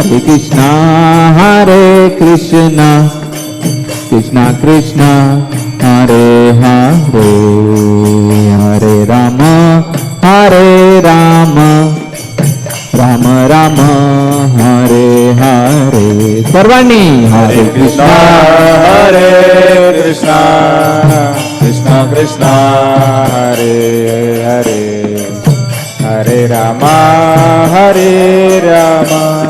हरे कृष्णा हरे कृष्णा कृष्णा कृष्णा हरे हरे हरे राम हरे राम राम राम हरे हरे सर्वाणी हरे कृष्णा हरे कृष्णा कृष्णा कृष्णा हरे हरे हरे राम हरे राम